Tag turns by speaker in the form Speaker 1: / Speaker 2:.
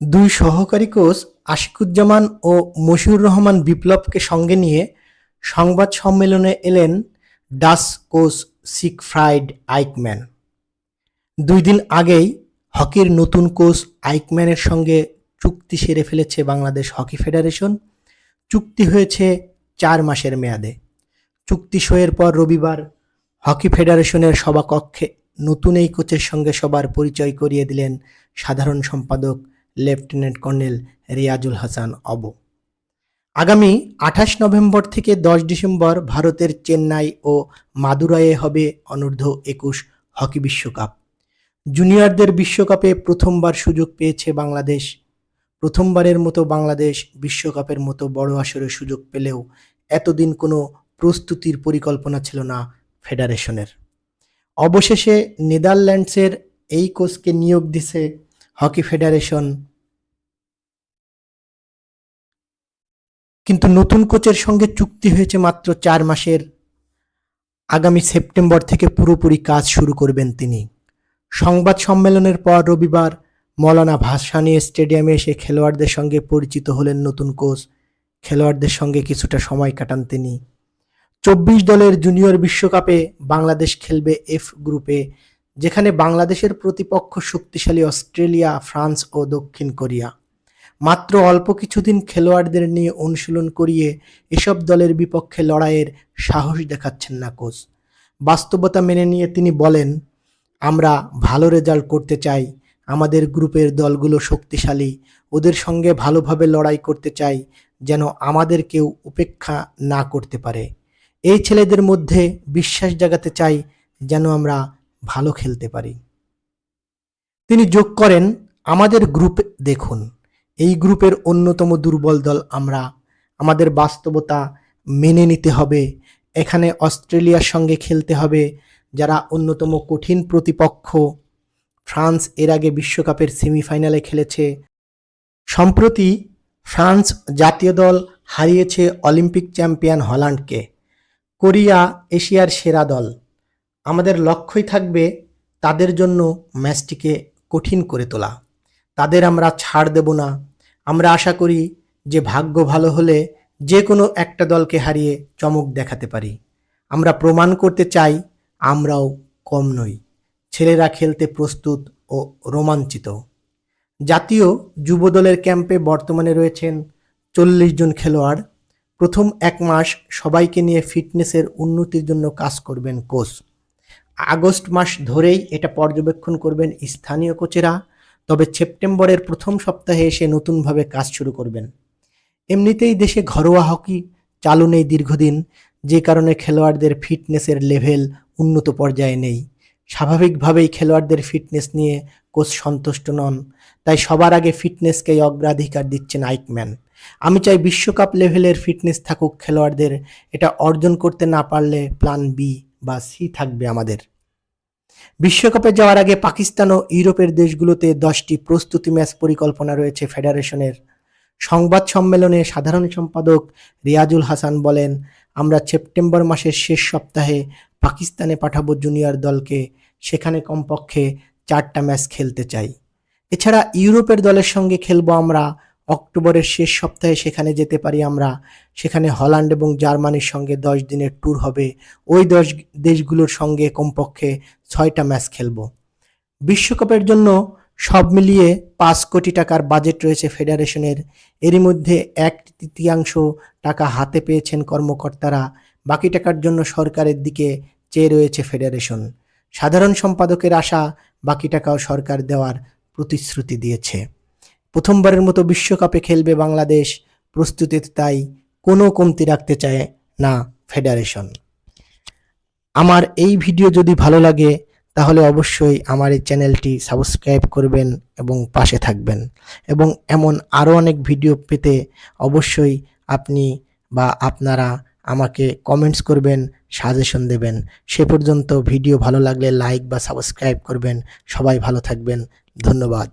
Speaker 1: দুই সহকারী কোচ আশিকুজ্জামান ও মশিউর রহমান বিপ্লবকে সঙ্গে নিয়ে সংবাদ সম্মেলনে এলেন ডাস কোচ সিগফ্রাইড আইকম্যান। দুই দিন আগেই হকির নতুন কোচ আইকম্যানের সঙ্গে চুক্তি সেরে ফেলেছে বাংলাদেশ হকি ফেডারেশন। চুক্তি হয়েছে চার মাসের মেয়াদে। চুক্তি সইয়ের পর রবিবার হকি ফেডারেশনের সভাকক্ষে নতুন এই কোচের সঙ্গে সবার পরিচয় করিয়ে দিলেন সাধারণ সম্পাদক লেফটেন্যান্ট কর্নেল রিয়াজুল হাসান অব। আগামী আঠাশ নভেম্বর থেকে দশ ডিসেম্বর ভারতের চেন্নাই ও মাদুরাইয়ে হবে অনূর্ধ্ব একুশ হকি বিশ্বকাপ। জুনিয়রদের বিশ্বকাপে প্রথমবার সুযোগ পেয়েছে বাংলাদেশ। প্রথমবারের মতো বাংলাদেশ বিশ্বকাপের মতো বড় আসরে সুযোগ পেলেও এতদিন কোনো প্রস্তুতির পরিকল্পনা ছিল না ফেডারেশনের। অবশেষে নেদারল্যান্ডসের এই কোচকে নিয়োগ দিছে হকি ফেডারেশন। কিন্তু নতুন কোচের সঙ্গে চুক্তি হয়েছে মাত্র চার মাসের। আগামী সেপ্টেম্বর থেকে পুরোপুরি কাজ শুরু করবেন তিনি। সংবাদ সম্মেলনের পর রবিবার মৌলানা ভাসানী স্টেডিয়ামে এসে খেলোয়াড়দের সঙ্গে পরিচিত হলেন নতুন কোচ। খেলোয়াড়দের সঙ্গে কিছুটা সময় কাটান তিনি। চব্বিশ দলের জুনিয়র বিশ্বকাপে বাংলাদেশ খেলবে এফ গ্রুপে। যেখানে বাংলাদেশের প্রতিপক্ষ শক্তিশালী অস্ট্রেলিয়া, ফ্রান্স ও দক্ষিণ কোরিয়া। মাত্র অল্প কিছুদিন খেলোয়াড়দের নিয়ে অনুশীলন করিয়ে এসব দলের বিপক্ষে লড়াইয়ের সাহস দেখাচ্ছেন না কোচ। বাস্তবতা মেনে নিয়ে তিনি বলেন, আমরা ভালো রেজাল্ট করতে চাই, আমাদের গ্রুপের দলগুলো শক্তিশালী, ওদের সঙ্গে ভালোভাবে লড়াই করতে চাই, যেন আমাদের কেউ উপেক্ষা না করতে পারে। এই ছেলেদের মধ্যে বিশ্বাস জাগাতে চাই, যেন আমরা ভালো খেলতে পারি। তিনি যোগ করেন, আমাদের গ্রুপ দেখুন। এই গ্রুপের অন্যতম দুর্বল দল আমরা। আমাদের বাস্তবতা মেনে নিতে হবে। এখানে অস্ট্রেলিয়ার সঙ্গে খেলতে হবে, যারা অন্যতম কঠিন প্রতিপক্ষ। ফ্রান্স এর আগে বিশ্বকাপের সেমিফাইনালে খেলেছে। সম্প্রতি ফ্রান্স জাতীয় দল হারিয়েছে অলিম্পিক চ্যাম্পিয়ন হল্যান্ডকে। কোরিয়া এশিয়ার সেরা দল। আমাদের লক্ষ্যই থাকবে তাদের জন্য ম্যাচটিকে কঠিন করে তোলা। তাদের আমরা ছাড় দেব না। আমরা আশা করি যে ভাগ্য ভালো হলে যে কোনো একটা দলকে হারিয়ে চমক দেখাতে পারি। আমরা প্রমাণ করতে চাই, আমরাও কম নই। ছেলেরা খেলতে প্রস্তুত ও রোমাঞ্চিত। জাতীয় যুব দলের ক্যাম্পে বর্তমানে রয়েছেন চল্লিশ জন খেলোয়াড়। প্রথম এক মাস সবাইকে নিয়ে ফিটনেসের উন্নতির জন্য কাজ করবেন কোচ। আগস্ট মাস ধরেই এটা পর্যবেক্ষণ করবেন স্থানীয় কোচেরা, তবে সেপ্টেম্বরের প্রথম সপ্তাহে এসে নতুনভাবে কাজ শুরু করবেন। এমনিতেই দেশে ঘরোয়া হকি চালু নেই দীর্ঘদিন, যে কারণে খেলোয়াড়দের ফিটনেসের লেভেল উন্নত পর্যায়ে নেই। স্বাভাবিকভাবেই খেলোয়াড়দের ফিটনেস নিয়ে কোচ সন্তুষ্ট নন, তাই সবার আগে ফিটনেসকেই অগ্রাধিকার দিচ্ছেন আইকম্যান। আমি চাই বিশ্বকাপ লেভেলের ফিটনেস থাকুক খেলোয়াড়দের, এটা অর্জন করতে না পারলে প্ল্যান বি। বা সি থাকবে আমাদের। বিশ্বকাপে যাওয়ার আগে পাকিস্তান ও ইউরোপের দেশগুলোতে দশটি প্রস্তুতি ম্যাচ পরিকল্পনা রয়েছে ফেডারেশনের। সংবাদ সম্মেলনে সাধারণ সম্পাদক রিয়াজুল হাসান বলেন, আমরা সেপ্টেম্বর মাসের শেষ সপ্তাহে পাকিস্তানে পাঠাবো জুনিয়র দলকে। সেখানে কমপক্ষে চারটা ম্যাচ খেলতে চাই। এছাড়া ইউরোপের দলের সঙ্গে খেলব আমরা অক্টোবরের শেষ সপ্তাহে সেখানে যেতে পারি আমরা। সেখানে হল্যান্ড এবং জার্মানির সঙ্গে দশ দিনের ট্যুর হবে। ওই দশ দেশগুলোর সঙ্গে কমপক্ষে ছয়টা ম্যাচ খেলব। বিশ্বকাপের জন্য সব মিলিয়ে পাঁচ কোটি টাকার বাজেট রয়েছে ফেডারেশনের। এরই মধ্যে এক তৃতীয়াংশ টাকা হাতে পেয়েছেন কর্মকর্তারা। বাকি টাকার জন্য সরকারের দিকে চেয়ে রয়েছে ফেডারেশন। সাধারণ সম্পাদকের আশা, বাকি টাকাও সরকার দেওয়ার প্রতিশ্রুতি দিয়েছে। প্রথমবারের মতো বিশ্বকাপে খেলবে বাংলাদেশ প্রস্তুতিতে তাই কোনো কমতি রাখতে চায় না ফেডারেশন। আমার এই ভিডিও যদি ভালো লাগে, তাহলে অবশ্যই আমার এই চ্যানেলটি সাবস্ক্রাইব করবেন এবং পাশে থাকবেন। এবং এমন আরও অনেক ভিডিও পেতে অবশ্যই আপনি বা আপনারা আমাকে কমেন্টস করবেন, সাজেশন দেবেন। সে পর্যন্ত ভিডিও ভালো লাগলে লাইক বা সাবস্ক্রাইব করবেন। সবাই ভালো থাকবেন। ধন্যবাদ।